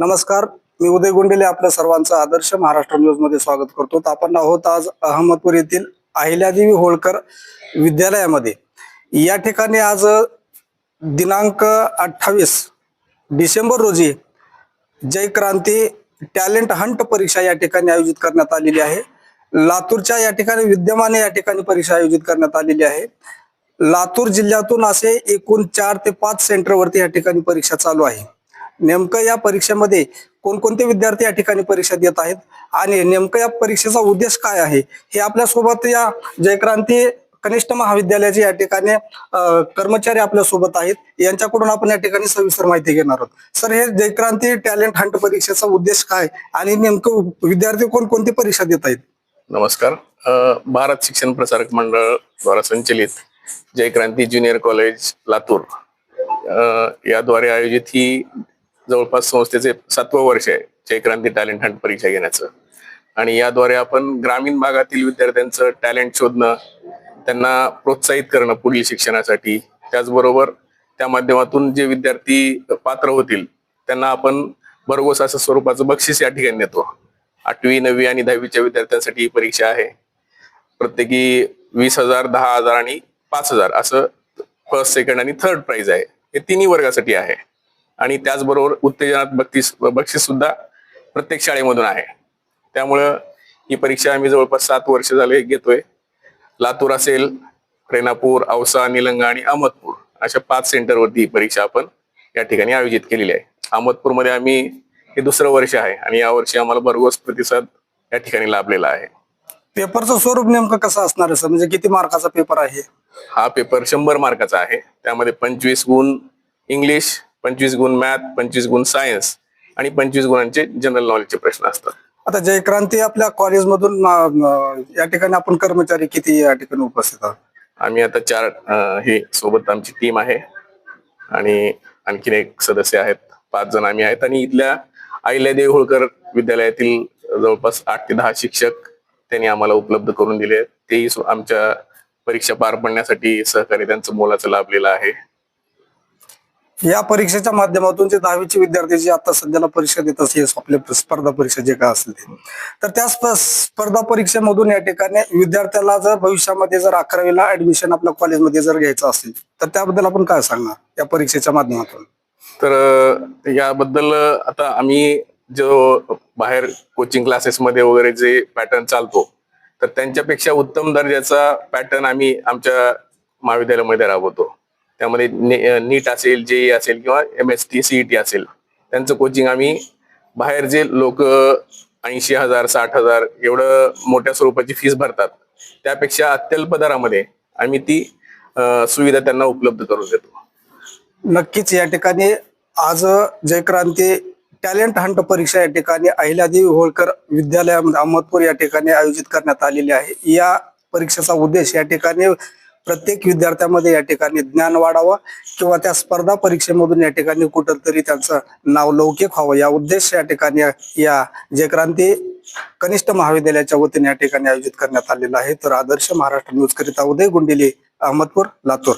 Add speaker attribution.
Speaker 1: नमस्कार. मी उदय गुंडेले आपल्या सर्वांचं आदर्श महाराष्ट्र न्यूजमध्ये स्वागत करतो. तर आपण आहोत आज अहमदपूर येथील अहिल्यादेवी होळकर विद्यालयामध्ये. या ठिकाणी आज दिनांक अठ्ठावीस डिसेंबर रोजी जय क्रांती टॅलेंट हंट परीक्षा या ठिकाणी आयोजित करण्यात आलेली आहे. लातूरच्या या ठिकाणी विद्यमान या ठिकाणी परीक्षा आयोजित करण्यात आलेली आहे. लातूर जिल्ह्यातून असे एकूण चार ते पाच सेंटरवरती या ठिकाणी परीक्षा चालू आहे. नेमकं या परीक्षेमध्ये कोणकोणते विद्यार्थी या ठिकाणी परीक्षा देत आहेत? आणि नेमकं या परीक्षेचा उद्देश काय आहे? हे आपल्यासोबत या जयक्रांती कनिष्ठ महाविद्यालयाचे या ठिकाणी कर्मचारी आपल्यासोबत आहेत. यांच्याकडून आपण या ठिकाणी सविस्तर माहिती घेणार आहोत. सर हे जयक्रांती टॅलेंट हंट परीक्षेचा उद्देश काय? आणि नेमकं विद्यार्थी कोणकोणती परीक्षा देत आहेत?
Speaker 2: नमस्कार. भारत शिक्षण प्रसारक मंडळ द्वारा संचलित जयक्रांती ज्युनियर कॉलेज लातूर. याद्वारे आयोजित ही जवळपास संस्थेचे सातवं वर्ष आहे जयक्रांती टॅलेंट हंट परीक्षा घेण्याचं. आणि याद्वारे आपण ग्रामीण भागातील विद्यार्थ्यांचं टॅलेंट शोधणं त्यांना प्रोत्साहित करणं पुढील शिक्षणासाठी. त्याचबरोबर त्या माध्यमातून जे विद्यार्थी पात्र होतील त्यांना आपण भरघोस असं स्वरूपाचं बक्षीस या ठिकाणी देतो. आठवी नववी आणि दहावीच्या विद्यार्थ्यांसाठी ही परीक्षा आहे. प्रत्येकी वीस हजार दहा हजार आणि पाच हजार असं फर्स्ट सेकंड आणि थर्ड प्राइज आहे. हे तिन्ही वर्गासाठी आहे. आणि त्याचबरोबर उत्तेजनात बक्षीस बक्षीस सुद्धा प्रत्येक शाळेमधून आहे. त्यामुळं ही परीक्षा आम्ही जवळपास सात वर्ष झाले घेतोय. लातूर असेल रेणापूर औसा निलंगा आणि अहमदपूर अशा पाच सेंटरवरती ही परीक्षा आपण या ठिकाणी आयोजित केलेली आहे. अहमदपूरमध्ये आम्ही हे दुसरं वर्ष आहे आणि या वर्षी आम्हाला भरघोस प्रतिसाद या ठिकाणी लाभलेला आहे.
Speaker 1: पेपरचं स्वरूप नेमकं कसं असणार आहे सर? म्हणजे किती मार्काचा पेपर आहे?
Speaker 2: हा पेपर शंभर मार्काचा आहे. त्यामध्ये पंचवीस गुण इंग्लिश पंचवीस गुण मॅथ पंचवीस गुण सायन्स आणि पंचवीस गुणांचे जनरल नॉलेजचे प्रश्न असतात.
Speaker 1: आता जयक्रांती आपल्या कॉलेजमधून या ठिकाणी आपण कर्मचारी किती या ठिकाणी उपस्थित आहोत?
Speaker 2: आम्ही आता चार हे सोबत आमची टीम आहे आणि आणखीन एक सदस्य आहेत. पाच जण आम्ही आहेत आणि इथल्या अहिल्यादेवी होळकर विद्यालयातील जवळपास आठ ते दहा शिक्षक त्यांनी आम्हाला उपलब्ध करून दिले आहेत. तेही आमच्या परीक्षा पार पडण्यासाठी सहकार्य त्यांचं मोलाचं लाभलेलं आहे.
Speaker 1: या परीक्षेच्या माध्यमातून जे दहावीचे विद्यार्थी जे आता सध्याला परीक्षा देत असतील आपल्या स्पर्धा परीक्षा जे काय असतील तर त्या स्पर्धा परीक्षेमधून या ठिकाणी विद्यार्थ्याला जर भविष्यामध्ये जर अकरावीला ऍडमिशन आपल्या कॉलेजमध्ये जर घ्यायचं असेल तर त्याबद्दल आपण काय सांगणार या परीक्षेच्या माध्यमातून?
Speaker 2: तर याबद्दल आता आम्ही जो बाहेर कोचिंग क्लासेसमध्ये वगैरे जे पॅटर्न चालतो तर त्यांच्यापेक्षा उत्तम दर्जाचा पॅटर्न आम्ही आमच्या महाविद्यालयामध्ये राबवतो. त्यामध्ये नीट असेल जेई असेल किंवा एम एस टी सीईटी असेल त्यांचं कोचिंग आम्ही बाहेर जे लोक ऐंशी हजार साठ हजार एवढं मोठ्या स्वरूपाची फीस भरतात त्यापेक्षा अत्यल्प दरामध्ये आम्ही ती सुविधा त्यांना उपलब्ध करून देतो.
Speaker 1: नक्कीच या ठिकाणी आज जयक्रांती टॅलेंट हंट परीक्षा या ठिकाणी अहिल्यादेवी होळकर विद्यालयामध्ये अहमदपूर या ठिकाणी आयोजित करण्यात आलेली आहे. या परीक्षेचा उद्देश या ठिकाणी प्रत्येक विद्यार्थ्यामध्ये या ठिकाणी ज्ञान वाढावं किंवा त्या स्पर्धा परीक्षेमधून या ठिकाणी कुठंतरी त्यांचं नाव लौकिक व्हावं. या उद्देश या ठिकाणी या जयक्रांती कनिष्ठ महाविद्यालयाच्या वतीने या ठिकाणी आयोजित करण्यात आलेला आहे. तर आदर्श महाराष्ट्र न्यूज करिता उदय गुंडिले अहमदपूर लातूर.